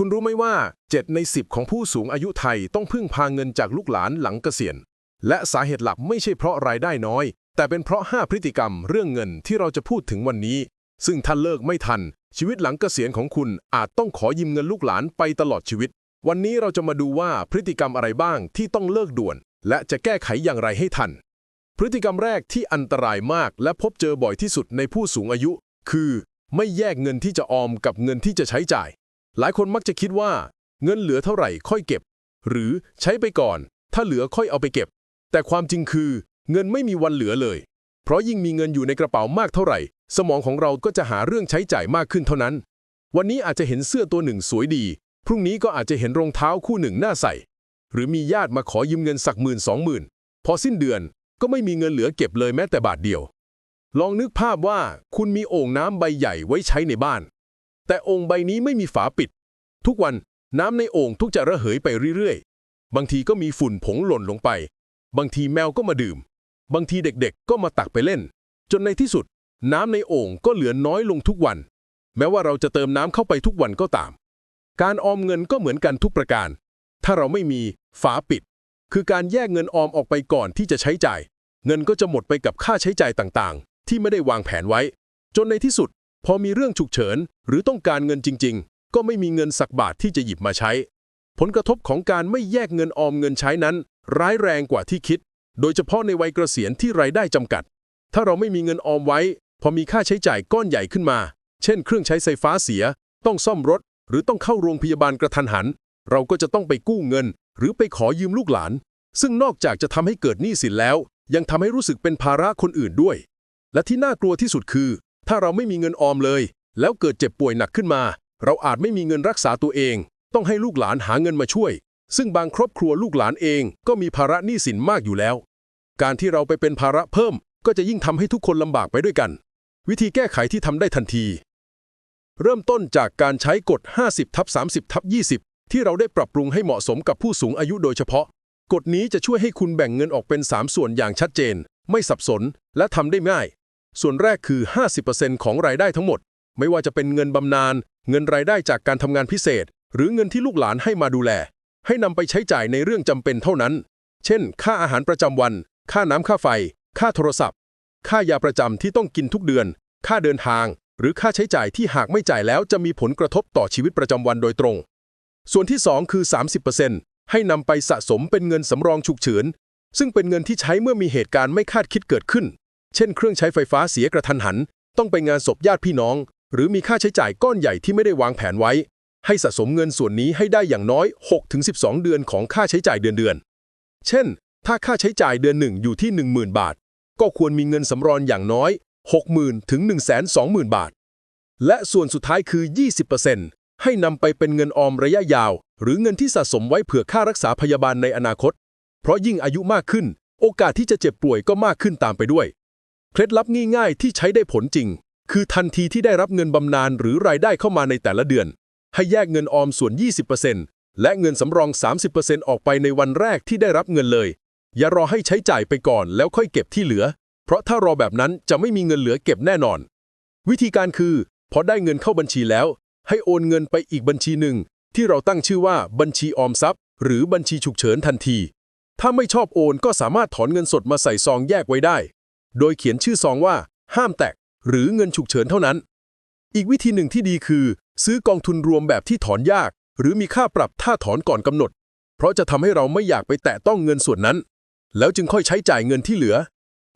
คุณรู้ไหมว่า 7 ใน 10 ของผู้สูงอายุไทยต้องพึ่งพาเงินจากลูกหลานหลังเกษียณ และสาเหตุหลักไม่ใช่เพราะรายได้น้อย แต่เป็นเพราะ 5 พฤติกรรมเรื่องเงินที่เราจะพูดถึงวันนี้ ซึ่งถ้าเลิกไม่ทัน ชีวิตหลังเกษียณของคุณอาจต้องขอยืมเงินลูกหลานไปตลอดชีวิต วันนี้เราจะมาดูว่าพฤติกรรมอะไรบ้างที่ต้องเลิกด่วน และจะแก้ไขอย่างไรให้ทัน พฤติกรรมแรกที่อันตรายมากและพบเจอบ่อยที่สุดในผู้สูงอายุ คือ ไม่แยกเงินที่จะออมกับเงินที่จะใช้จ่าย หลายคนมักจะคิดว่า เงินเหลือเท่าไหร่ค่อยเก็บ หรือใช้ไปก่อน ถ้าเหลือค่อยเอาไปเก็บ แต่ความจริงคือ เงินไม่มีวันเหลือเลย เพราะยิ่งมีเงินอยู่ในกระเป๋ามากเท่าไหร่ สมองของเราก็จะหาเรื่องใช้จ่ายมากขึ้นเท่านั้น วันนี้อาจจะเห็นเสื้อตัวหนึ่งสวยดี พรุ่งนี้ก็อาจจะเห็นรองเท้าคู่หนึ่งน่าใส่ หรือมีญาติมาขอยืมเงินสักหมื่นสองหมื่นพอสิ้นเดือนก็ไม่มีเงินเหลือเก็บเลยแม้แต่บาทเดียว ลองนึกภาพว่าคุณมีโอ่งน้ำใบใหญ่ไว้ใช้ในบ้าน แต่โอ่งใบนี้ไม่มีฝาปิด ทุกวันน้ำในโอ่งทุกจะระเหยไปเรื่อยๆ บางทีก็มีฝุ่นผงหล่นลงไป บางทีแมวก็มาดื่ม บางทีเด็กๆ ก็มาตักไปเล่น จนในที่สุด น้ำในโอ่งก็เหลือน้อยลงทุกวัน แม้ว่าเราจะเติมน้ำเข้าไปทุกวันก็ตาม การออมเงินก็เหมือนกันทุกประการ ถ้าเราไม่มีฝาปิด คือการแยกเงินออมออกไปก่อนที่จะใช้จ่าย เงินก็จะหมดไปกับค่าใช้จ่ายต่างๆ ที่ไม่ได้วางแผนไว้ จนในที่สุด พอมีเรื่องฉุกเฉิน หรือต้องการเงินจริง ๆ ก็ไม่มีเงินสักบาทที่จะหยิบมาใช้ ผลกระทบของการไม่แยกเงินออมเงินใช้นั้น ร้ายแรงกว่าที่คิด โดยเฉพาะในวัยเกษียณที่รายได้จำกัด ถ้าเราไม่มีเงินออมไว้ พอมีค่าใช้จ่ายก้อนใหญ่ขึ้นมา เช่น เครื่องใช้ไฟฟ้าเสีย ต้องซ่อมรถ หรือต้องเข้าโรงพยาบาลกระทันหัน เราก็จะต้องไปกู้เงิน หรือไปขอยืมลูกหลาน ซึ่งนอกจากจะทำให้เกิดหนี้สินแล้ว ยังทำให้รู้สึกเป็นภาระคนอื่นด้วย และที่น่ากลัวที่สุดคือ ถ้าเราไม่มีเงินออมเลย แล้วเกิดเจ็บป่วยหนักขึ้นมา เราอาจไม่มีเงินรักษาตัวเอง ต้องให้ลูกหลานหาเงินมาช่วย ซึ่งบางครอบครัวลูกหลานเองก็มีภาระหนี้สินมากอยู่แล้ว การที่เราไปเป็นภาระเพิ่ม ก็จะยิ่งทำให้ทุกคนลำบากไปด้วยกัน วิธีแก้ไขที่ทำได้ทันที เริ่มต้นจากการใช้กฎ 50ทับ30ทับ20 ที่เราได้ปรับปรุงให้เหมาะสมกับผู้สูงอายุโดยเฉพาะ กฎนี้จะช่วยให้คุณแบ่งเงินออกเป็น 3 ส่วนอย่างชัดเจน ไม่สับสน และทำได้ง่าย ส่วนแรกคือ 50%ของรายได้ทั้งหมด ไม่ว่าจะเป็นเงินบำนาญเงินรายได้จากการทำงานพิเศษ หรือเงินที่ลูกหลานให้มาดูแล ให้นำไปใช้จ่ายในเรื่องจำเป็นเท่านั้น เช่น ค่าอาหารประจำวัน ค่าน้ำค่าไฟ ค่าโทรศัพท์ ค่ายาประจำที่ต้องกินทุกเดือน ค่าเดินทาง หรือค่าใช้จ่ายที่หากไม่จ่ายแล้วจะมีผลกระทบต่อชีวิตประจำวันโดยตรง ส่วนที่ 2 คือ 30%ให้นำไปสะสมเป็นเงินสำรองฉุกเฉินซึ่งเป็นเงินที่ใช้เมื่อมีเหตุการณ์ไม่คาดคิดเกิดขึ้น เช่นเครื่องใช้ไฟฟ้าเสียกระทันหัน ต้องไปงานศพญาติพี่น้อง หรือมีค่าใช้จ่ายก้อนใหญ่ที่ไม่ได้วางแผนไว้ ให้สะสมเงินส่วนนี้ให้ได้อย่างน้อย 6-12 เดือนของค่าใช้จ่ายเดือนเดือนๆเช่น ถ้าค่าใช้จ่ายเดือนหนึ่งอยู่ที่ 10,000 บาท ก็ควรมีเงินสำรองอย่างน้อย 60,000 ถึง 120,000 บาท และส่วนสุดท้ายคือ 20%ให้นำไปเป็นเงินออมระยะยาว หรือเงินที่สะสมไว้เผื่อค่ารักษาพยาบาลในอนาคต เพราะยิ่งอายุมากขึ้น โอกาสที่จะเจ็บป่วยก็มากขึ้นตามไปด้วย เคล็ดลับง่ายๆ ที่ใช้ได้ผลจริง คือทันทีที่ได้รับเงินบำนาญหรือรายได้เข้ามาในแต่ละเดือน ให้แยกเงินออมส่วน 20%และเงินสำรอง 30%ออกไปในวันแรกที่ได้รับเงินเลย อย่ารอให้ใช้จ่ายไปก่อนแล้วค่อยเก็บที่เหลือ เพราะถ้ารอแบบนั้นจะไม่มีเงินเหลือเก็บแน่นอน วิธีการคือพอได้เงินเข้าบัญชีแล้ว ให้โอนเงินไปอีกบัญชีหนึ่ง ที่เราตั้งชื่อว่าบัญชีออมทรัพย์ หรือบัญชีฉุกเฉินทันที ถ้าไม่ชอบโอนก็สามารถถอนเงินสดมาใส่ซองแยกไว้ได้ โดยเขียนชื่อซองว่า ห้ามแตก หรือเงินฉุกเฉินเท่านั้น อีกวิธีหนึ่งที่ดีคือ ซื้อกองทุนรวมแบบที่ถอนยาก หรือมีค่าปรับถ้าถอนก่อนกำหนด เพราะจะทำให้เราไม่อยากไปแตะต้องเงินส่วนนั้น แล้วจึงค่อยใช้จ่ายเงินที่เหลือ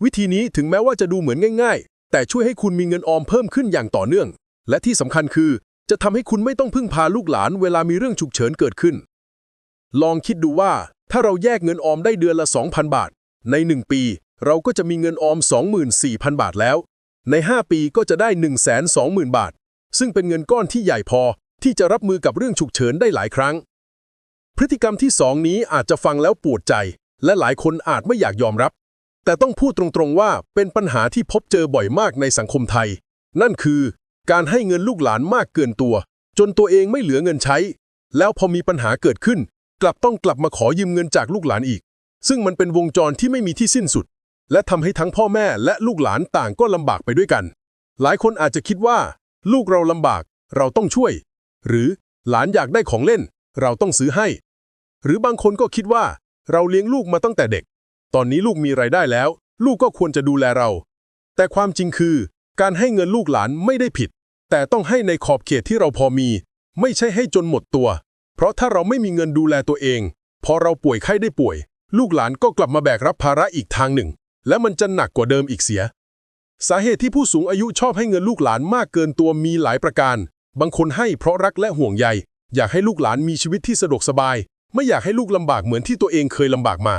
วิธีนี้ถึงแม้ว่าจะดูเหมือนง่าย ๆ แต่ช่วยให้คุณมีเงินออมเพิ่มขึ้นอย่างต่อเนื่อง และที่สำคัญคือ จะทำให้คุณไม่ต้องพึ่งพาลูกหลานเวลามีเรื่องฉุกเฉินเกิดขึ้น ลองคิดดูว่าถ้าเราแยกเงินออมได้เดือนละ 2,000 บาท ใน 1 ปี เราก็จะมีเงินออม 24,000 บาทแล้ว ใน 5 ปีก็จะได้ 120,000 บาท ซึ่งเป็นเงินก้อนที่ใหญ่พอที่จะรับมือกับเรื่องฉุกเฉินได้หลายครั้ง พฤติกรรมที่สองนี้อาจจะฟังแล้วปวดใจ และหลายคนอาจไม่อยากยอมรับ แต่ต้องพูดตรงๆว่าเป็นปัญหาที่พบเจอบ่อยมากในสังคมไทย นั่นคือ การให้เงินลูกหลานมากเกินตัว จนตัวเองไม่เหลือเงินใช้ แล้วพอมีปัญหาเกิดขึ้น กลับต้องกลับมาขอยืมเงินจากลูกหลานอีก ซึ่งมันเป็นวงจรที่ไม่มีที่สิ้นสุด และทำให้ทั้งพ่อแม่และลูกหลานต่างก็ลำบากไปด้วยกัน หลายคนอาจจะคิดว่า ลูกเราลำบากเราต้องช่วย หรือหลานอยากได้ของเล่น เราต้องซื้อให้ หรือบางคนก็คิดว่า เราเลี้ยงลูกมาตั้งแต่เด็ก ตอนนี้ลูกมีไรายได้แล้ว ลูกก็ควรจะดูแลเรา แต่ความจริงคือ การให้เงินลูกหลานไม่ได้ผิด แต่ต้องให้ในขอบเขตที่เราพอมี ไม่ใช่ให้จนหมดตัว เพราะถ้าเราไม่มีเงินดูแลตัวเอง พอเราป่วยไข้ได้ป่วย ลูกหลานก็กลับมาแบกรับภาระอีกทางหนึ่ง และมันจะหนักกว่าเดิมอีกเสีย สาเหตุที่ผู้สูงอายุชอบให้เงินลูกหลานมากเกินตัวมีหลายประการ บางคนให้เพราะรักและห่วงใย อยากให้ลูกหลานมีชีวิตที่สะดวกสบาย ไม่อยากให้ลูกลำบากเหมือนที่ตัวเองเคยลำบากมา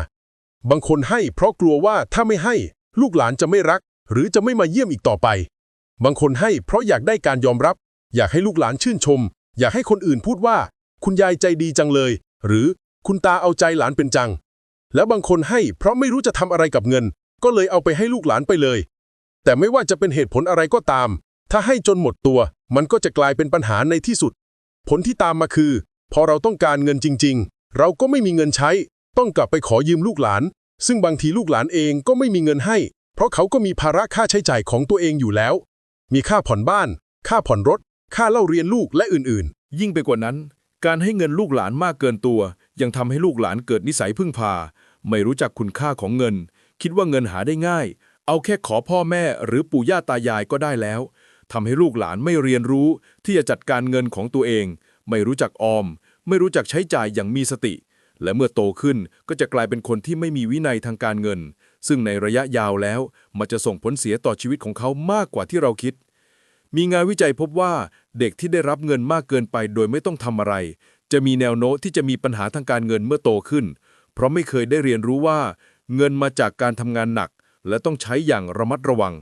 บางคนให้เพราะกลัวว่าถ้าไม่ให้ ลูกหลานจะไม่รัก หรือจะไม่มาเยี่ยมอีกต่อไป บางคนให้เพราะอยากได้การยอมรับ อยากให้ลูกหลานชื่นชม อยากให้คนอื่นพูดว่า คุณยายใจดีจังเลย หรือคุณตาเอาใจหลานเป็นจัง แล้วบางคนให้เพราะไม่รู้จะทำอะไรกับเงิน ก็เลยเอาไปให้ลูกหลานไปเลย แต่ไม่ว่าจะเป็นเหตุผลอะไรก็ตาม ถ้าให้จนหมดตัว มันก็จะกลายเป็นปัญหาในที่สุด ผลที่ตามมาคือ พอเราต้องการเงินจริง ๆ เราก็ไม่มีเงินใช้ ต้องกลับไปขอยืมลูกหลาน ซึ่งบางทีลูกหลานเองก็ไม่มีเงินให้ เพราะเขาก็มีภาระค่าใช้จ่ายของตัวเองอยู่แล้ว มีค่าผ่อนบ้าน ค่าผ่อนรถ ค่าเล่าเรียนลูกและอื่นๆ ยิ่งไปกว่านั้น การให้เงินลูกหลานมากเกินตัว ยังทำให้ลูกหลานเกิดนิสัยพึ่งพา ไม่รู้จักคุณค่าของเงิน คิดว่าเงินหาได้ง่าย เอาแค่ขอพ่อแม่หรือปู่ย่าตายายก็ได้แล้วทำให้ลูกหลานไม่เรียนรู้ที่จะจัดการเงินของตัวเอง ไม่รู้จักออม ไม่รู้จักใช้จ่ายอย่างมีสติ และเมื่อโตขึ้นก็จะกลายเป็นคนที่ไม่มีวินัยทางการเงิน ซึ่งในระยะยาวแล้วมันจะส่งผลเสียต่อชีวิตของเขามากกว่าที่เราคิด มีงานวิจัยพบว่าเด็กที่ได้รับเงินมากเกินไปโดยไม่ต้องทำอะไร จะมีแนวโน้มที่จะมีปัญหาทางการเงินเมื่อโตขึ้น เพราะไม่เคยได้เรียนรู้ว่า เงินมาจากการทำงานหนัก และต้องใช้อย่างระมัดระวัง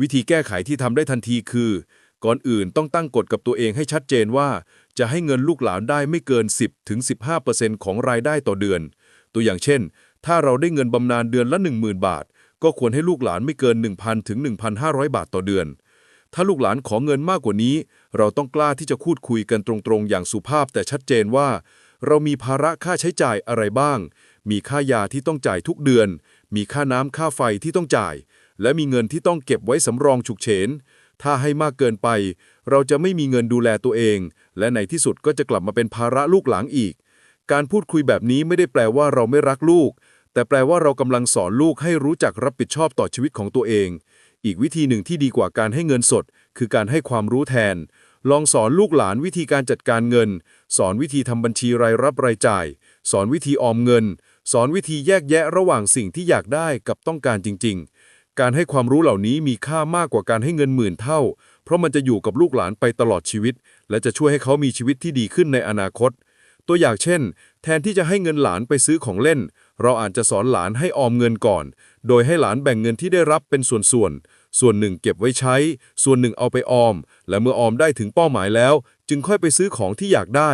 วิธีแก้ไขที่ทำได้ทันทีคือ ก่อนอื่นต้องตั้งกฎกับตัวเองให้ชัดเจนว่า จะให้เงินลูกหลานได้ไม่เกิน 10ถึง15%ของรายได้ต่อเดือน ตัวอย่างเช่น ถ้าเราได้เงินบำนาญเดือนละ 10,000 บาท ก็ควรให้ลูกหลานไม่เกิน 1,000ถึง1,500 บาทต่อเดือน ถ้าลูกหลานขอเงินมากกว่านี้ เราต้องกล้าที่จะพูดคุยกันตรงๆ อย่างสุภาพแต่ชัดเจนว่า เรามีภาระค่าใช้จ่ายอะไรบ้าง มีค่ายาที่ต้องจ่ายทุกเดือน มีค่าน้ำค่าไฟที่ต้องจ่าย และมีเงินที่ต้องเก็บไว้สำรองฉุกเฉิน ถ้าให้มากเกินไป เราจะไม่มีเงินดูแลตัวเอง และในที่สุดก็จะกลับมาเป็นภาระลูกหลานอีก การพูดคุยแบบนี้ไม่ได้แปลว่าเราไม่รักลูก แต่แปลว่าเรากำลังสอนลูกให้รู้จักรับผิดชอบต่อชีวิตของตัวเอง อีกวิธีหนึ่งที่ดีกว่าการให้เงินสด คือการให้ความรู้แทน ลองสอนลูกหลานวิธีการจัดการเงิน สอนวิธีทำบัญชีรายรับรายจ่าย สอนวิธีออมเงิน สอนวิธีแยกแยะระหว่างสิ่งที่อยากได้กับต้องการจริง ๆ การให้ความรู้เหล่านี้มีค่ามากกว่าการให้เงินหมื่นเท่า เพราะมันจะอยู่กับลูกหลานไปตลอดชีวิต และจะช่วยให้เขามีชีวิตที่ดีขึ้นในอนาคต ตัวอย่างเช่น แทนที่จะให้เงินหลานไปซื้อของเล่น เราอาจจะสอนหลานให้ออมเงินก่อน โดยให้หลานแบ่งเงินที่ได้รับเป็นส่วนๆ ส่วนหนึ่งเก็บไว้ใช้ ส่วนหนึ่งเอาไปออม และเมื่อออมได้ถึงเป้าหมายแล้ว จึงค่อยไปซื้อของที่อยากได้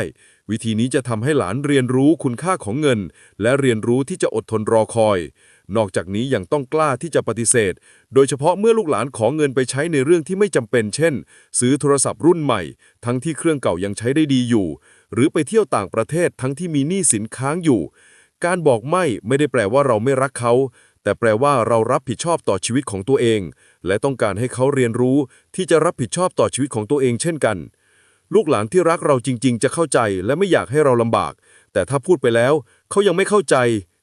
วิธีนี้จะทำให้หลานเรียนรู้คุณค่าของเงิน และเรียนรู้ที่จะอดทนรอคอย นอกจากนี้ยังต้องกล้าที่จะปฏิเสธ โดยเฉพาะเมื่อลูกหลานขอเงินไปใช้ในเรื่องที่ไม่จำเป็น เช่น ซื้อโทรศัพท์รุ่นใหม่ ทั้งที่เครื่องเก่ายังใช้ได้ดีอยู่ หรือไปเที่ยวต่างประเทศทั้งที่มีหนี้สินค้างอยู่ การบอกไม่ไม่ได้แปลว่าเราไม่รักเขา แต่แปลว่าเรารับผิดชอบต่อชีวิตของตัวเอง และต้องการให้เขาเรียนรู้ที่จะรับผิดชอบต่อชีวิตของตัวเอง เช่นกัน ลูกหลานที่รักเราจริง ๆ จะเข้าใจและไม่อยากให้เราลำบาก แต่ถ้าพูดไปแล้ว เขายังไม่เข้าใจ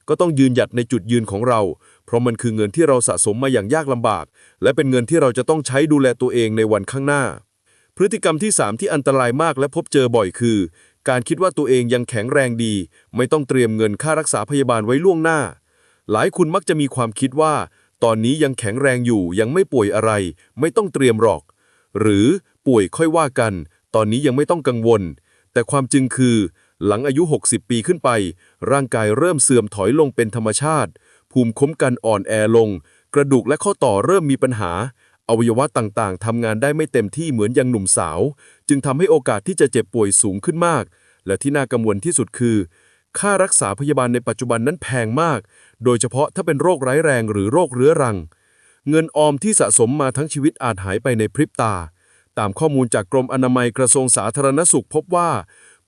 ก็ต้องยืนหยัดในจุดยืนของเรา เพราะมันคือเงินที่เราสะสมมาอย่างยากลำบาก และเป็นเงินที่เราจะต้องใช้ดูแลตัวเองในวันข้างหน้า พฤติกรรมที่ 3 ที่อันตรายมากและพบเจอบ่อยคือ การคิดว่าตัวเองยังแข็งแรงดี ไม่ต้องเตรียมเงินค่ารักษาพยาบาลไว้ล่วงหน้า หลายคนมักจะมีความคิดว่า ตอนนี้ยังแข็งแรงอยู่ยังไม่ป่วยอะไร ไม่ต้องเตรียมหรอก หรือป่วยค่อยว่ากัน ตอนนี้ยังไม่ต้องกังวล แต่ความจริงคือ หลังอายุ 60 ปีขึ้นไป ร่างกายเริ่มเสื่อมถอยลงเป็นธรรมชาติ ภูมิคุ้มกันอ่อนแอลง กระดูกและข้อต่อเริ่มมีปัญหา อวัยวะต่างๆทำงานได้ไม่เต็มที่เหมือนยังหนุ่มสาว จึงทำให้โอกาสที่จะเจ็บป่วยสูงขึ้นมาก และที่น่ากังวลที่สุดคือ ค่ารักษาพยาบาลในปัจจุบันนั้นแพงมาก โดยเฉพาะถ้าเป็นโรคร้ายแรงหรือโรคเรื้อรัง เงินออมที่สะสมมาทั้งชีวิตอาจหายไปในพริบตา ตามข้อมูลจากกรมอนามัยกระทรวงสาธารณสุขพบว่า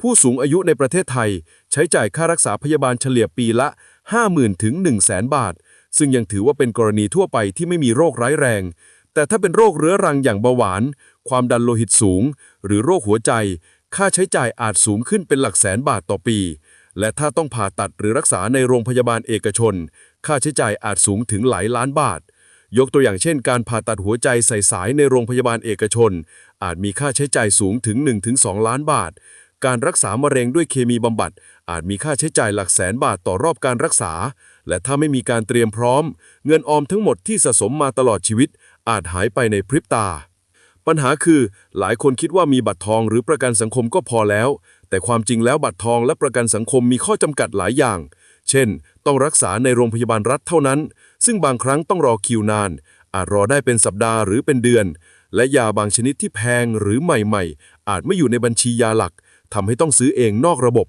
ผู้สูงอายุในประเทศไทย ใช้จ่ายค่ารักษาพยาบาลเฉลี่ยปีละ 50,000ถึง100,000 บาท ซึ่งยังถือว่าเป็นกรณีทั่วไปที่ไม่มีโรคร้ายแรง แต่ถ้าเป็นโรคเรื้อรังอย่างเบาหวาน ความดันโลหิตสูง หรือโรคหัวใจ ค่าใช้จ่ายอาจสูงขึ้นเป็นหลักแสนบาทต่อปี และถ้าต้องผ่าตัดหรือรักษาในโรงพยาบาลเอกชน ค่าใช้จ่ายอาจสูงถึงหลายล้านบาท ยกตัวอย่างเช่นการผ่าตัดหัวใจใส่สายในโรงพยาบาลเอกชน อาจมีค่าใช้จ่ายสูงถึง 1-2 ล้านบาท การรักษามะเร็งด้วยเคมีบำบัด อาจมีค่าใช้จ่ายหลักแสนบาทต่อรอบการรักษา และถ้าไม่มีการเตรียมพร้อม เงินออมทั้งหมดที่สะสมมาตลอดชีวิต อาจหายไปในพริบตา ปัญหาคือหลายคนคิดว่ามีบัตรทองหรือประกันสังคมก็พอแล้ว แต่ความจริงแล้วบัตรทองและประกันสังคมมีข้อจำกัดหลายอย่าง เช่น ต้องรักษาในโรงพยาบาลรัฐเท่านั้น ซึ่งบางครั้งต้องรอคิวนาน อาจรอได้เป็นสัปดาห์หรือเป็นเดือน และยาบางชนิดที่แพงหรือใหม่ ๆ อาจไม่อยู่ในบัญชียาหลักทำให้ต้องซื้อเองนอกระบบ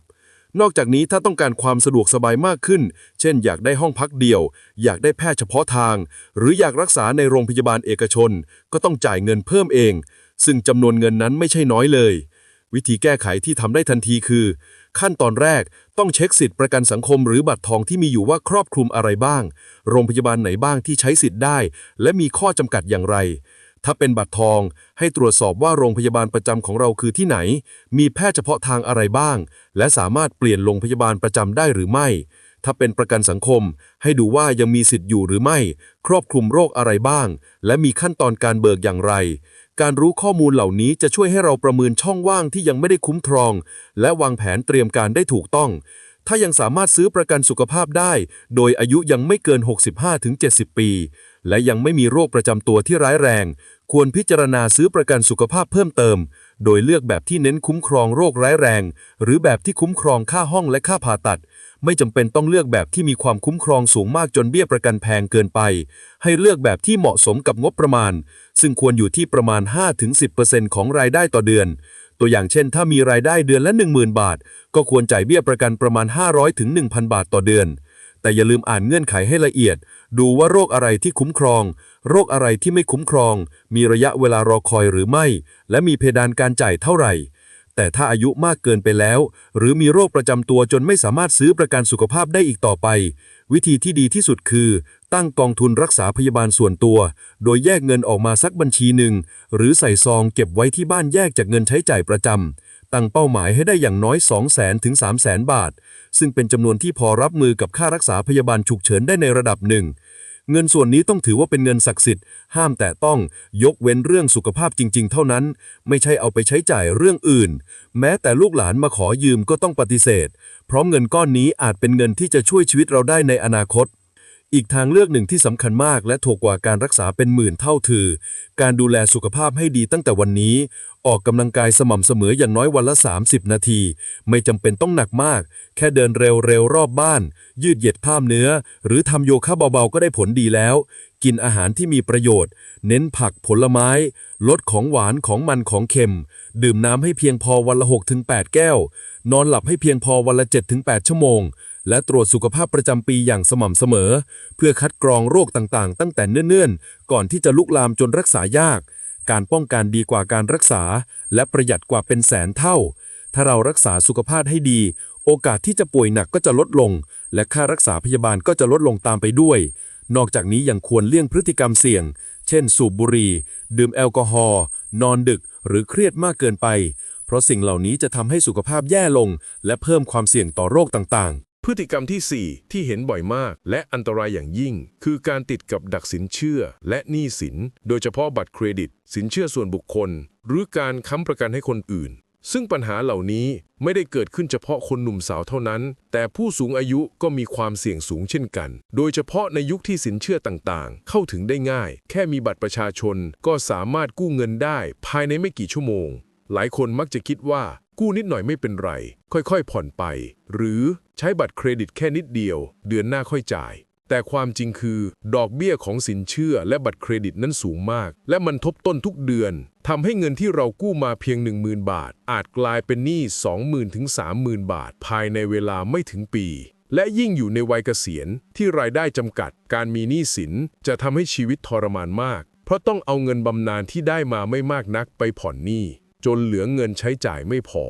นอกจากนี้ถ้าต้องการความสะดวกสบายมากขึ้น เช่น อยากได้ห้องพักเดี่ยว อยากได้แพทย์เฉพาะทาง หรืออยากรักษาในโรงพยาบาลเอกชน ก็ต้องจ่ายเงินเพิ่มเอง ซึ่งจำนวนเงินนั้นไม่ใช่น้อยเลย วิธีแก้ไขที่ทำได้ทันทีคือ ขั้นตอนแรกต้องเช็คสิทธิประกันสังคมหรือบัตรทองที่มีอยู่ว่าครอบคลุมอะไรบ้าง โรงพยาบาลไหนบ้างที่ใช้สิทธิ์ได้ และมีข้อจำกัดอย่างไร ถ้าเป็นบัตรทองให้ตรวจสอบว่าโรงพยาบาลประจำของเราคือที่ไหน มีแพทย์เฉพาะทางอะไรบ้าง และสามารถเปลี่ยนโรงพยาบาลประจำได้หรือไม่ ถ้าเป็นประกันสังคม ให้ดูว่ายังมีสิทธิ์อยู่หรือไม่ ครอบคลุมโรคอะไรบ้าง และมีขั้นตอนการเบิกอย่างไร การรู้ข้อมูลเหล่านี้จะช่วยให้เราประเมินช่องว่างที่ยังไม่ได้คุ้มครอง และวางแผนเตรียมการได้ถูกต้อง ถ้ายังสามารถซื้อประกันสุขภาพได้ โดยอายุยังไม่เกิน 65-70 ปี และยังไม่มีโรคประจำตัวที่ร้ายแรง ควรพิจารณาซื้อประกันสุขภาพเพิ่มเติม โดยเลือกแบบที่เน้นคุ้มครองโรคร้ายแรง หรือแบบที่คุ้มครองค่าห้องและค่าผ่าตัด ไม่จำเป็นต้องเลือกแบบที่มีความคุ้มครองสูงมากจนเบี้ยประกันแพงเกินไป ให้เลือกแบบที่เหมาะสมกับงบประมาณ ซึ่งควรอยู่ที่ประมาณ 5-10%ของรายได้ต่อเดือน ตัวอย่างเช่น ถ้ามีรายได้เดือนละ 10,000 บาท ก็ควรจ่ายเบี้ยประกันประมาณ 500-1,000 บาทต่อเดือน แต่อย่าลืมอ่านเงื่อนไขให้ละเอียด ดูว่าโรคอะไรที่คุ้มครอง โรคอะไรที่ไม่คุ้มครอง มีระยะเวลารอคอยหรือไม่ และมีเพดานการจ่ายเท่าไหร่ แต่ถ้าอายุมากเกินไปแล้ว หรือมีโรคประจำตัวจนไม่สามารถซื้อประกันสุขภาพได้อีกต่อไป วิธีที่ดีที่สุดคือ ตั้งกองทุนรักษาพยาบาลส่วนตัว โดยแยกเงินออกมาสักบัญชีหนึ่ง หรือใส่ซองเก็บไว้ที่บ้านแยกจากเงินใช้จ่ายประจำตั้งเป้าหมายให้ได้อย่างน้อย 2 0 0 0 0 0ถึง3 0 0 0 0 0บาท ซึ่งเป็นจำนวนที่พอรับมือกับค่ารักษาพยาบาลฉุกเฉินได้ในระดับหนึ่ง เงินส่วนนี้ต้องถือว่าเป็นเงินศักดิ์สิทธิ์ ห้ามแต่ต้องยกเว้นเรื่องสุขภาพจริง ๆ เท่านั้น ไม่ใช่เอาไปใช้จ่ายเรื่องอื่น แม้แต่ลูกหลานมาขอยืมก็ต้องปฏิเสธ เพราะเงินก้อนนี้อาจเป็นเงินที่จะช่วยชีวิตเราได้ในอนาคต อีกทางเลือกหนึ่งที่สำคัญมากและถูกกว่าการรักษาเป็นหมื่นเท่าคือ การดูแลสุขภาพให้ดีตั้งแต่วันนี้ ออกกำลังกายสม่ำเสมออย่างน้อยวันละ 30 นาที ไม่จำเป็นต้องหนักมาก แค่เดินเร็วๆรอบบ้าน ยืดเหยียดกล้ามเนื้อ หรือทำโยคะเบาๆก็ได้ผลดีแล้ว กินอาหารที่มีประโยชน์ เน้นผักผลไม้ ลดของหวานของมันของเค็ม ดื่มน้ำให้เพียงพอวันละ 6-8 แก้ว นอนหลับให้เพียงพอวันละ 7-8 ชั่วโมง และตรวจสุขภาพประจำปีอย่างสม่ำเสมอ เพื่อคัดกรองโรคต่างๆ ตั้งแต่เนิ่นๆ ก่อนที่จะลุกลามจนรักษายาก การป้องกันดีกว่าการรักษา และประหยัดกว่าเป็นแสนเท่า ถ้าเรารักษาสุขภาพให้ดี โอกาสที่จะป่วยหนักก็จะลดลง และค่ารักษาพยาบาลก็จะลดลงตามไปด้วย นอกจากนี้ยังควรเลี่ยงพฤติกรรมเสี่ยง เช่น สูบบุหรี่ ดื่มแอลกอฮอล์ นอนดึก หรือเครียดมากเกินไป เพราะสิ่งเหล่านี้จะทำให้สุขภาพแย่ลง และเพิ่มความเสี่ยงต่อโรคต่างๆ พฤติกรรมที่ 4 ที่เห็นบ่อยมาก และอันตรายอย่างยิ่ง คือการติดกับดักสินเชื่อ และหนี้สิน โดยเฉพาะบัตรเครดิต สินเชื่อส่วนบุคคล หรือการค้ำประกันให้คนอื่น ซึ่งปัญหาเหล่านี้ไม่ได้เกิดขึ้นเฉพาะคนหนุ่มสาวเท่านั้น แต่ผู้สูงอายุก็มีความเสี่ยงสูงเช่นกัน โดยเฉพาะในยุคที่สินเชื่อต่างๆ เข้าถึงได้ง่าย แค่มีบัตรประชาชนก็สามารถกู้เงินได้ ภายในไม่กี่ชั่วโมง หลายคนมักจะคิดว่า กู้นิดหน่อยไม่เป็นไร ค่อยๆ ผ่อนไป หรือใช้บัตรเครดิตแค่นิดเดียว เดือนหน้าค่อยจ่าย แต่ความจริงคือ ดอกเบี้ยของสินเชื่อและบัตรเครดิตนั้นสูงมาก และมันทบต้นทุกเดือนทำให้เงินที่เรากู้มาเพียง 10,000 บาท อาจกลายเป็นหนี้ 20,000ถึง30,000 บาท ภายในเวลาไม่ถึงปีและยิ่งอยู่ในวัยเกษียณที่รายได้จำกัด การมีหนี้สินจะทำให้ชีวิตทรมานมาก เพราะต้องเอาเงินบำนาญที่ได้มาไม่มากนักไปผ่อนหนี้ จนเหลือเงินใช้จ่ายไม่พอ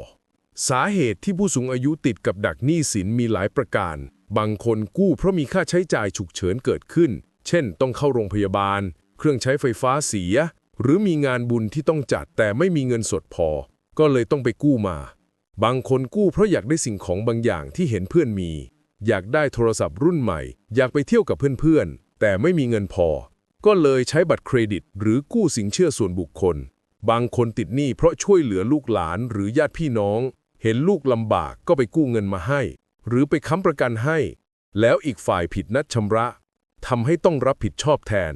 สาเหตุที่ผู้สูงอายุติดกับดักหนี้สินมีหลายประการ บางคนกู้เพราะมีค่าใช้จ่ายฉุกเฉินเกิดขึ้น เช่น ต้องเข้าโรงพยาบาล เครื่องใช้ไฟฟ้าเสีย หรือมีงานบุญที่ต้องจัดแต่ไม่มีเงินสดพอ ก็เลยต้องไปกู้มา บางคนกู้เพราะอยากได้สิ่งของบางอย่างที่เห็นเพื่อนมี อยากได้โทรศัพท์รุ่นใหม่ อยากไปเที่ยวกับเพื่อนๆ แต่ไม่มีเงินพอ ก็เลยใช้บัตรเครดิต หรือกู้สินเชื่อส่วนบุคคล บางคนติดหนี้เพราะช่วยเหลือลูกหลานหรือญาติพี่น้อง เห็นลูกลำบากก็ไปกู้เงินมาให้ หรือไปค้ำประกันให้ แล้วอีกฝ่ายผิดนัดชำระทำให้ต้องรับผิดชอบแทน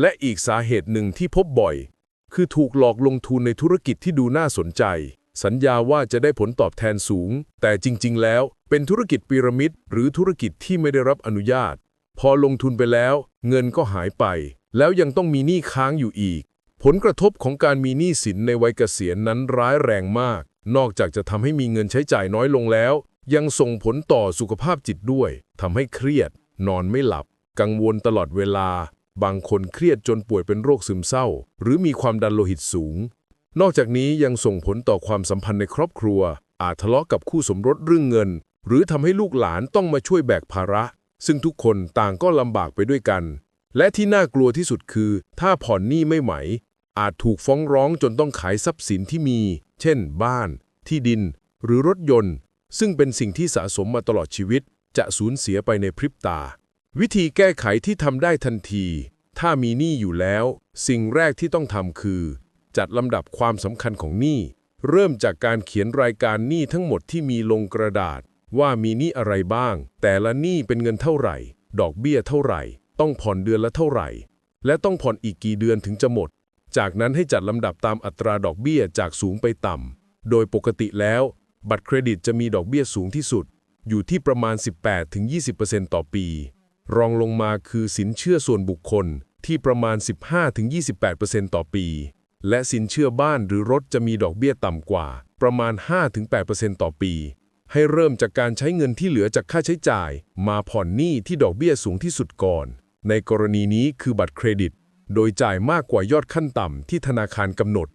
และอีกสาเหตุหนึ่งที่พบบ่อย คือถูกหลอกลงทุนในธุรกิจที่ดูน่าสนใจ สัญญาว่าจะได้ผลตอบแทนสูง แต่จริง ๆ แล้วเป็นธุรกิจพีระมิด หรือธุรกิจที่ไม่ได้รับอนุญาต พอลงทุนไปแล้ว เงินก็หายไป แล้วยังต้องมีหนี้ค้างอยู่อีก ผลกระทบของการมีหนี้สินในวัยเกษียณนั้นร้ายแรงมาก นอกจากจะทำให้มีเงินใช้จ่ายน้อยลงแล้ว ยังส่งผลต่อสุขภาพจิตด้วยทำให้เครียด นอนไม่หลับ กังวลตลอดเวลา บางคนเครียดจนป่วยเป็นโรคซึมเศร้า หรือมีความดันโลหิตสูง นอกจากนี้ยังส่งผลต่อความสัมพันธ์ในครอบครัว อาจทะเลาะกับคู่สมรสเรื่องเงิน หรือทำให้ลูกหลานต้องมาช่วยแบกภาระ ซึ่งทุกคนต่างก็ลำบากไปด้วยกัน และที่น่ากลัวที่สุดคือ ถ้าผ่อนหนี้ไม่ไหว อาจถูกฟ้องร้องจนต้องขายทรัพย์สินที่มี เช่น บ้าน ที่ดิน หรือรถยนต์ ซึ่งเป็นสิ่งที่สะสมมาตลอดชีวิต จะสูญเสียไปในพริบตา วิธีแก้ไขที่ทำได้ทันที ถ้ามีหนี้อยู่แล้ว สิ่งแรกที่ต้องทำคือ จัดลำดับความสำคัญของหนี้ เริ่มจากการเขียนรายการหนี้ทั้งหมดที่มีลงกระดาษ ว่ามีหนี้อะไรบ้าง แต่ละหนี้เป็นเงินเท่าไหร่ ดอกเบี้ยเท่าไหร่ ต้องผ่อนเดือนละเท่าไหร่ และต้องผ่อนอีกกี่เดือนถึงจะหมด จากนั้นให้จัดลำดับตามอัตราดอกเบี้ยจากสูงไปต่ำ โดยปกติแล้ว บัตรเครดิตจะมีดอกเบี้ยสูงที่สุด อยู่ที่ประมาณ 18-20%ต่อปี รองลงมาคือสินเชื่อส่วนบุคคลที่ประมาณ 15-28%ต่อปี และสินเชื่อบ้านหรือรถจะมีดอกเบี้ยต่ำกว่า ประมาณ 5-8%ต่อปี ให้เริ่มจากการใช้เงินที่เหลือจากค่าใช้จ่าย มาผ่อนหนี้ที่ดอกเบี้ยสูงที่สุดก่อน ในกรณีนี้คือบัตรเครดิต โดยจ่ายมากกว่ายอดขั้นต่ำที่ธนาคารกำหนด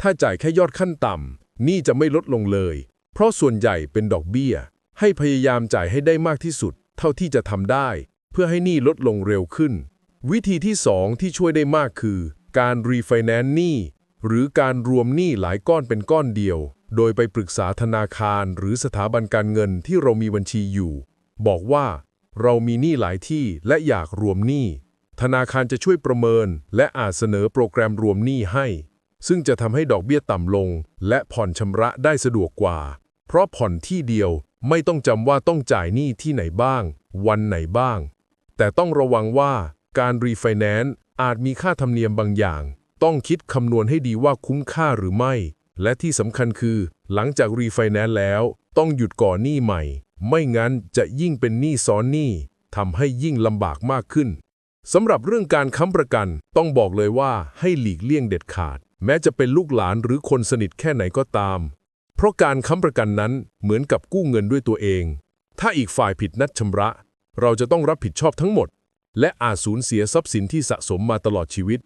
ถ้าจ่ายแค่ยอดขั้นต่ำหนี้จะไม่ลดลงเลย เพราะส่วนใหญ่เป็นดอกเบี้ย ให้พยายามจ่ายให้ได้มากที่สุด เท่าที่จะทำได้ เพื่อให้หนี้ลดลงเร็วขึ้น วิธีที่ 2 ที่ช่วยได้มากคือ การรีไฟแนนซ์หนี้หรือการรวมหนี้หลายก้อนเป็นก้อนเดียว โดยไปปรึกษาธนาคารหรือสถาบันการเงินที่เรามีบัญชีอยู่ บอกว่า เรามีหนี้หลายที่และอยากรวมหนี้ ธนาคารจะช่วยประเมิน และอาจเสนอโปรแกรมรวมหนี้ให้ ซึ่งจะทำให้ดอกเบี้ยต่ำลง และผ่อนชำระได้สะดวกกว่า เพราะผ่อนที่เดียวไม่ต้องจำว่าต้องจ่ายหนี้ที่ไหนบ้าง วันไหนบ้าง แต่ต้องระวังว่าการรีไฟแนนซ์อาจมีค่าธรรมเนียมบางอย่าง ต้องคิดคำนวณให้ดีว่าคุ้มค่าหรือไม่ และที่สำคัญคือ หลังจากรีไฟแนนซ์แล้ว ต้องหยุดก่อหนี้ใหม่ ไม่งั้นจะยิ่งเป็นหนี้ซ้อนหนี้ทำให้ยิ่งลำบากมากขึ้น สำหรับเรื่องการค้ำประกันต้องบอกเลยว่าให้หลีกเลี่ยงเด็ดขาด แม้จะเป็นลูกหลานหรือคนสนิทแค่ไหนก็ตาม เพราะการค้ำประกันนั้นเหมือนกับกู้เงินด้วยตัวเอง ถ้าอีกฝ่ายผิดนัดชำระ เราจะต้องรับผิดชอบทั้งหมด และอาจสูญเสียทรัพย์สินที่สะสมมาตลอดชีวิต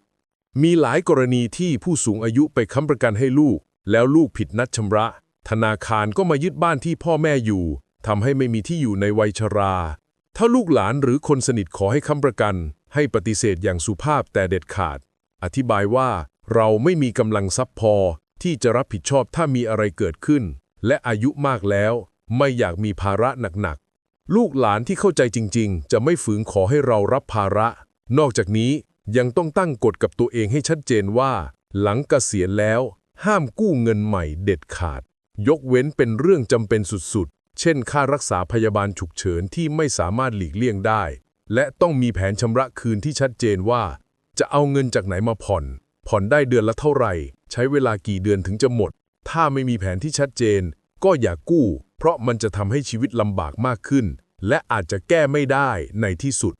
มีหลายกรณีที่ผู้สูงอายุไปค้ำประกันให้ลูก แล้วลูกผิดนัดชำระ ธนาคารก็มายึดบ้านที่พ่อแม่อยู่ทำให้ไม่มีที่อยู่ในวัยชรา ถ้าลูกหลานหรือคนสนิทขอให้ค้ำประกัน ให้ปฏิเสธอย่างสุภาพแต่เด็ดขาด อธิบายว่าเราไม่มีกำลังทรัพย์พอที่จะรับผิดชอบถ้ามีอะไรเกิดขึ้น และอายุมากแล้ว ไม่อยากมีภาระหนักๆ ลูกหลานที่เข้าใจจริง ๆ จะไม่ฝืนขอให้เรารับภาระ นอกจากนี้ยังต้องตั้งกฎกับตัวเองให้ชัดเจนว่า หลังเกษียณแล้ว ห้ามกู้เงินใหม่เด็ดขาด ยกเว้นเป็นเรื่องจำเป็นสุดๆ เช่น ค่ารักษาพยาบาลฉุกเฉินที่ไม่สามารถหลีกเลี่ยงได้ และต้องมีแผนชำระคืนที่ชัดเจนว่า จะเอาเงินจากไหนมาผ่อน ผ่อนได้เดือนละเท่าไหร่ ใช้เวลากี่เดือนถึงจะหมด ถ้าไม่มีแผนที่ชัดเจน ก็อย่ากู้ เพราะมันจะทำให้ชีวิตลำบากมากขึ้น และอาจจะแก้ไม่ได้ในที่สุด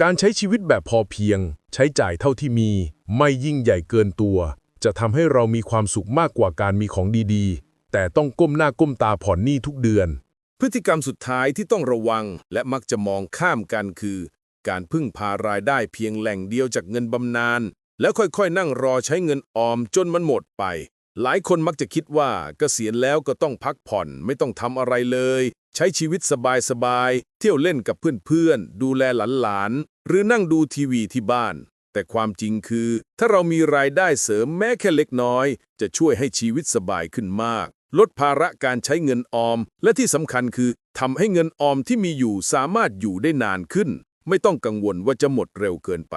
การใช้ชีวิตแบบพอเพียง ใช้จ่ายเท่าที่มี ไม่ยิ่งใหญ่เกินตัว จะทำให้เรามีความสุขมากกว่าการมีของดีๆ แต่ต้องก้มหน้าก้มตาผ่อนหนี้ทุกเดือน พฤติกรรมสุดท้ายที่ต้องระวังและมักจะมองข้ามกันคือ การพึ่งพารายได้เพียงแหล่งเดียวจากเงินบำนาญแล้วค่อยๆ นั่งรอใช้เงินออมจนมันหมดไป หลายคนมักจะคิดว่าเกษียณแล้วก็ต้องพักผ่อนไม่ต้องทำอะไรเลย ใช้ชีวิตสบายๆเที่ยวเล่นกับเพื่อนๆ ดูแลหลานๆ หรือนั่งดูทีวีที่บ้าน แต่แต่ความจริงคือ ถ้าเรามีรายได้เสริมแม้แค่เล็กน้อย จะช่วยให้ชีวิตสบายขึ้นมาก ลดภาระการใช้เงินออม และที่สำคัญคือทำให้เงินออมที่มีอยู่สามารถอยู่ได้นานขึ้น ไม่ต้องกังวลว่าจะหมดเร็วเกินไป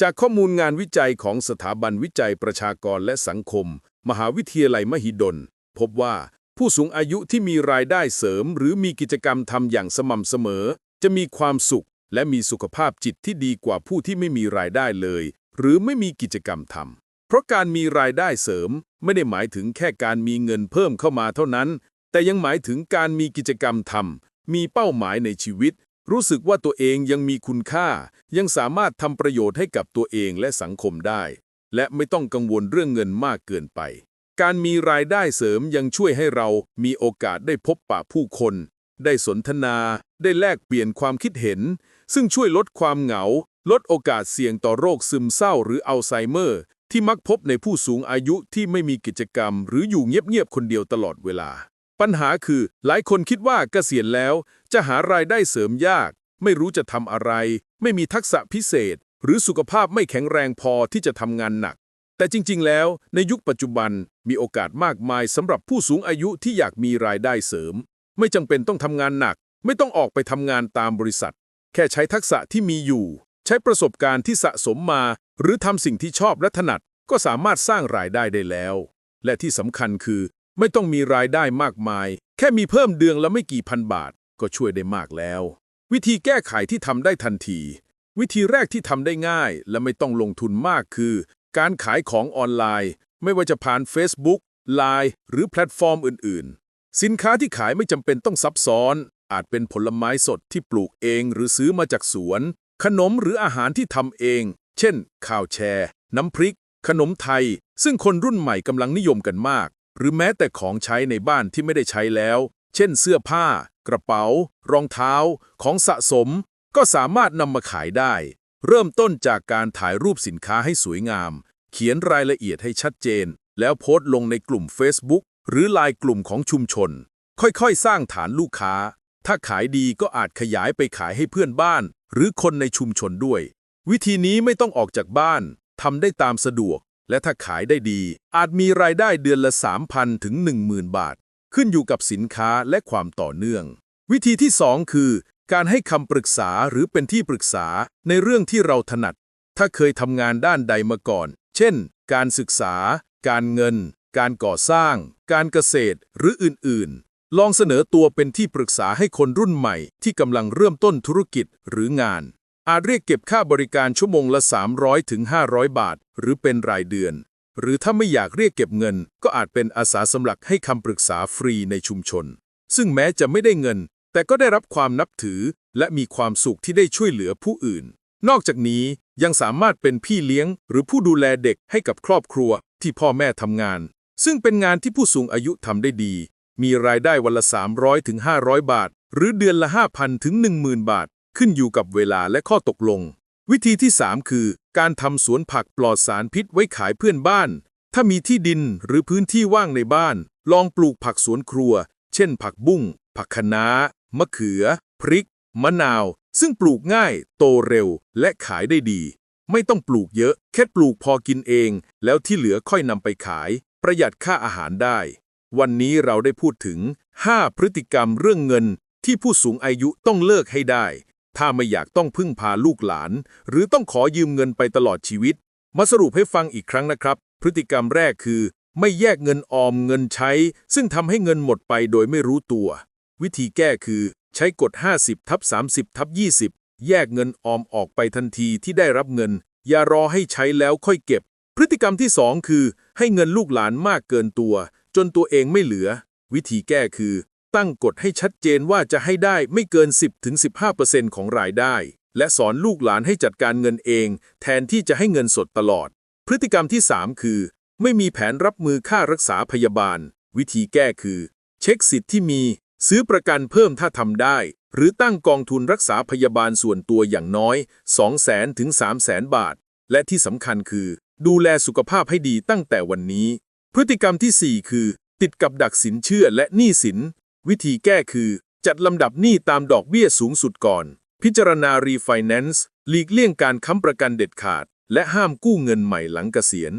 จากข้อมูลงานวิจัยของสถาบันวิจัยประชากรและสังคม มหาวิทยาลัยมหิดล พบว่าผู้สูงอายุที่มีรายได้เสริม หรือมีกิจกรรมทำอย่างสม่ำเสมอ จะมีความสุข และมีสุขภาพจิตที่ดีกว่าผู้ที่ไม่มีรายได้เลย หรือไม่มีกิจกรรมทำ เพราะการมีรายได้เสริมไม่ได้หมายถึงแค่การมีเงินเพิ่มเข้ามาเท่านั้น แต่ยังหมายถึงการมีกิจกรรมทำมีเป้าหมายในชีวิต รู้สึกว่าตัวเองยังมีคุณค่า ยังสามารถทำประโยชน์ให้กับตัวเองและสังคมได้ และไม่ต้องกังวลเรื่องเงินมากเกินไป การมีรายได้เสริมยังช่วยให้เรามีโอกาสได้พบปะผู้คน ได้สนทนา ได้แลกเปลี่ยนความคิดเห็น ซึ่งช่วยลดความเหงา ลดโอกาสเสี่ยงต่อโรคซึมเศร้าหรืออัลไซเมอร์ ที่มักพบในผู้สูงอายุที่ไม่มีกิจกรรม หรืออยู่เงียบๆคนเดียวตลอดเวลา ปัญหาคือหลายคนคิดว่าเกษียณแล้ว จะหารายได้เสริมยาก ไม่รู้จะทำอะไร ไม่มีทักษะพิเศษ หรือสุขภาพไม่แข็งแรงพอที่จะทำงานหนัก แต่จริง ๆ แล้วในยุคปัจจุบันมีโอกาสมากมายสำหรับผู้สูงอายุที่อยากมีรายได้เสริม ไม่จำเป็นต้องทำงานหนัก ไม่ต้องออกไปทำงานตามบริษัท แค่ใช้ทักษะที่มีอยู่ ใช้ประสบการณ์ที่สะสมมา หรือทำสิ่งที่ชอบและถนัด ก็สามารถสร้างรายได้ได้แล้ว และที่สำคัญคือ ไม่ต้องมีรายได้มากมาย แค่มีเพิ่มเดือนละไม่กี่พันบาท ก็ช่วยได้มากแล้ว วิธีแก้ไขที่ทำได้ทันที วิธีแรกที่ทำได้ง่าย และไม่ต้องลงทุนมากคือ การขายของออนไลน์ ไม่ว่าจะผ่าน Facebook Line หรือแพลตฟอร์มอื่น ๆ สินค้าที่ขายไม่จำเป็นต้องซับซ้อนอาจเป็นผลไม้สดที่ปลูกเองหรือซื้อมาจากสวน ขนมหรืออาหารที่ทำเอง เช่น ข้าวแชร์ น้ำพริก ขนมไทย ซึ่งคนรุ่นใหม่กำลังนิยมกันมาก หรือแม้แต่ของใช้ในบ้านที่ไม่ได้ใช้แล้ว เช่น เสื้อผ้า กระเป๋า รองเท้า ของสะสม ก็สามารถนำมาขายได้ เริ่มต้นจากการถ่ายรูปสินค้าให้สวยงาม เขียนรายละเอียดให้ชัดเจน แล้วโพสต์ลงในกลุ่ม Facebook หรือไลน์กลุ่มของชุมชน ค่อยๆ สร้างฐานลูกค้า ถ้าขายดีก็อาจขยายไปขายให้เพื่อนบ้าน หรือคนในชุมชนด้วย วิธีนี้ไม่ต้องออกจากบ้านทำได้ตามสะดวก และถ้าขายได้ดี อาจมีรายได้เดือนละ 3,000 ถึง 10,000 บาท ขึ้นอยู่กับสินค้าและความต่อเนื่อง วิธีที่ 2 คือ การให้คำปรึกษาหรือเป็นที่ปรึกษาในเรื่องที่เราถนัด ถ้าเคยทำงานด้านใดมาก่อน เช่น การศึกษา การเงิน การก่อสร้าง การเกษตร หรืออื่นๆ ลองเสนอตัวเป็นที่ปรึกษาให้คนรุ่นใหม่ที่กำลังเริ่มต้นธุรกิจหรืองาน อาจเรียกเก็บค่าบริการชั่วโมงละ 300ถึง500 บาท หรือเป็นรายเดือน หรือถ้าไม่อยากเรียกเก็บเงิน ก็อาจเป็นอาสาสมัครให้คำปรึกษาฟรีในชุมชน ซึ่งแม้จะไม่ได้เงิน แต่ก็ได้รับความนับถือ และมีความสุขที่ได้ช่วยเหลือผู้อื่น นอกจากนี้ยังสามารถเป็นพี่เลี้ยง หรือผู้ดูแลเด็กให้กับครอบครัวที่พ่อแม่ทำงานซึ่งเป็นงานที่ผู้สูงอายุทำได้ดี มีรายได้วันละ 300ถึง500 บาท หรือเดือนละ 5,000ถึง10,000 บาท ขึ้นอยู่กับเวลาและข้อตกลง วิธีที่ 3 คือ การทำสวนผักปลอดสารพิษไว้ขายเพื่อนบ้าน ถ้ามีที่ดินหรือพื้นที่ว่างในบ้าน ลองปลูกผักสวนครัว เช่น ผักบุ้ง ผักคะน้ามะเขือ พริก มะนาว ซึ่งปลูกง่าย โตเร็ว และขายได้ดี ไม่ต้องปลูกเยอะ แค่ปลูกพอกินเอง แล้วที่เหลือค่อยนำไปขาย ประหยัดค่าอาหารได้ วันนี้เราได้พูดถึง 5 พฤติกรรมเรื่องเงินที่ผู้สูงอายุต้องเลิกให้ได้ ถ้าไม่อยากต้องพึ่งพาลูกหลาน หรือต้องขอยืมเงินไปตลอดชีวิต มาสรุปให้ฟังอีกครั้งนะครับ พฤติกรรมแรกคือ ไม่แยกเงินออมเงินใช้ ซึ่งทำให้เงินหมดไปโดยไม่รู้ตัว วิธีแก้คือใช้กฎ 50ทับ30ทับ20 แยกเงินออมออกไปทันทีที่ได้รับเงิน อย่ารอให้ใช้แล้วค่อยเก็บ พฤติกรรมที่ 2 คือ ให้เงินลูกหลานมากเกินตัว จนตัวเองไม่เหลือ วิธีแก้คือ ตั้งกฎให้ชัดเจนว่าจะให้ได้ไม่เกิน 10-15%ของรายได้ และสอนลูกหลานให้จัดการเงินเอง แทนที่จะให้เงินสดตลอด พฤติกรรมที่ 3 คือ ไม่มีแผนรับมือค่ารักษาพยาบาล วิธีแก้คือ เช็คสิทธิ์ที่มี ซื้อประกันเพิ่มถ้าทำได้ หรือตั้งกองทุนรักษาพยาบาลส่วนตัวอย่างน้อย 200,000ถึง300,000 บาท และที่สำคัญคือ ดูแลสุขภาพให้ดีตั้งแต่วันนี้ พฤติกรรมที่ 4 คือ ติดกับดักสินเชื่อและหนี้สิน วิธีแก้คือ จัดลำดับหนี้ตามดอกเบี้ยสูงสุดก่อน พิจารณารีไฟแนนซ์หลีกเลี่ยงการค้ำประกันเด็ดขาด และห้ามกู้เงินใหม่หลังเกษียณ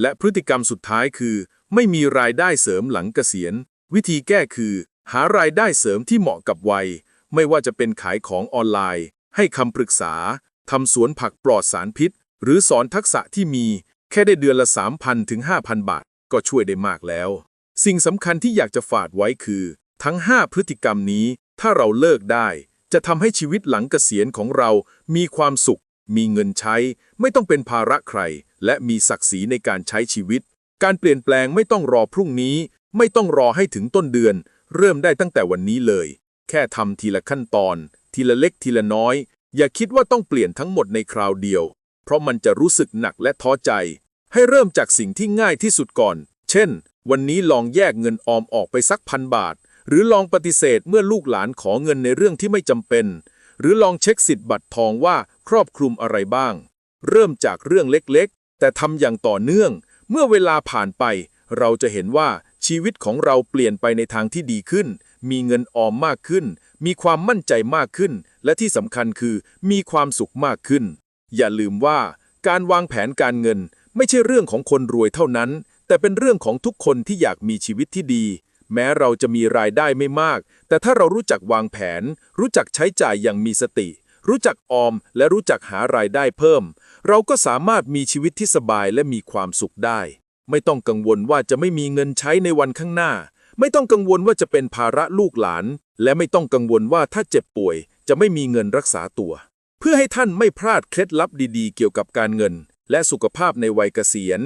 และพฤติกรรมสุดท้ายคือ ไม่มีรายได้เสริมหลังเกษียณ วิธีแก้คือ หารายได้เสริมที่เหมาะกับวัย ไม่ว่าจะเป็นขายของออนไลน์ ให้คำปรึกษาทำสวนผักปลอดสารพิษ หรือสอนทักษะที่มี แค่ได้เดือนละ 3,000ถึง5,000 บาท ก็ช่วยได้มากแล้ว สิ่งสำคัญที่อยากจะฝากไว้คือ ทั้ง 5 พฤติกรรมนี้ ถ้าเราเลิกได้ จะทำให้ชีวิตหลังเกษียณของเรา มีความสุข มีเงินใช้ ไม่ต้องเป็นภาระใคร และมีศักดิ์ศรีในการใช้ชีวิต การเปลี่ยนแปลงไม่ต้องรอพรุ่งนี้ ไม่ต้องรอให้ถึงต้นเดือน เริ่มได้ตั้งแต่วันนี้เลย แค่ทำทีละขั้นตอน ทีละเล็กทีละน้อย อย่าคิดว่าต้องเปลี่ยนทั้งหมดในคราวเดียว เพราะมันจะรู้สึกหนักและท้อใจ ให้เริ่มจากสิ่งที่ง่ายที่สุดก่อน เช่น วันนี้ลองแยกเงินออมออกไปสักพันบาท หรือลองปฏิเสธเมื่อลูกหลานขอเงินในเรื่องที่ไม่จำเป็น หรือลองเช็คสิทธิ์บัตรทองว่าครอบคลุมอะไรบ้าง เริ่มจากเรื่องเล็กๆ แต่ทำอย่างต่อเนื่อง เมื่อเวลาผ่านไป เราจะเห็นว่าชีวิตของเราเปลี่ยนไปในทางที่ดีขึ้น มีเงินออมมากขึ้น มีความมั่นใจมากขึ้น และที่สำคัญคือมีความสุขมากขึ้น อย่าลืมว่า การวางแผนการเงิน ไม่ใช่เรื่องของคนรวยเท่านั้น แต่เป็นเรื่องของทุกคนที่อยากมีชีวิตที่ดี แม้เราจะมีรายได้ไม่มาก แต่ถ้าเรารู้จักวางแผน รู้จักใช้จ่ายอย่างมีสติ รู้จักออม และรู้จักหารายได้เพิ่ม เราก็สามารถมีชีวิตที่สบายและมีความสุขได้ ไม่ต้องกังวลว่าจะไม่มีเงินใช้ในวันข้างหน้า ไม่ต้องกังวลว่าจะเป็นภาระลูกหลาน และไม่ต้องกังวลว่าถ้าเจ็บป่วย จะไม่มีเงินรักษาตัว เพื่อให้ท่านไม่พลาดเคล็ดลับดีๆ เกี่ยวกับการเงิน และสุขภาพในวัยเกษียณ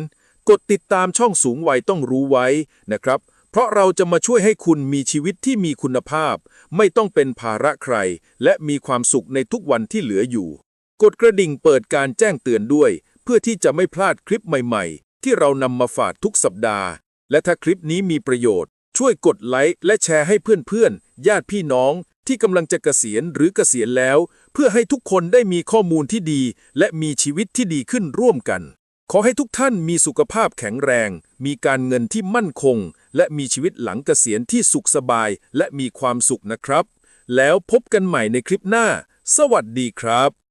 กดติดตามช่องสูงวัยต้องรู้ไว้นะครับ เพราะเราจะมาช่วยให้คุณมีชีวิตที่มีคุณภาพ ไม่ต้องเป็นภาระใคร และมีความสุขในทุกวันที่เหลืออยู่ กดกระดิ่งเปิดการแจ้งเตือนด้วย เพื่อที่จะไม่พลาดคลิปใหม่ ๆ ที่เรานำมาฝากทุกสัปดาห์ และถ้าคลิปนี้มีประโยชน์ ช่วยกดไลค์และแชร์ให้เพื่อนๆญาติพี่น้อง ที่กำลังจะเกษียณหรือเกษียณแล้ว เพื่อให้ทุกคนได้มีข้อมูลที่ดี และมีชีวิตที่ดีขึ้นร่วมกัน ขอให้ทุกท่านมีสุขภาพแข็งแรง มีการเงินที่มั่นคง และมีชีวิตหลังเกษียณที่สุขสบาย และมีความสุขนะครับ แล้วพบกันใหม่ในคลิปหน้า สวัสดีครับ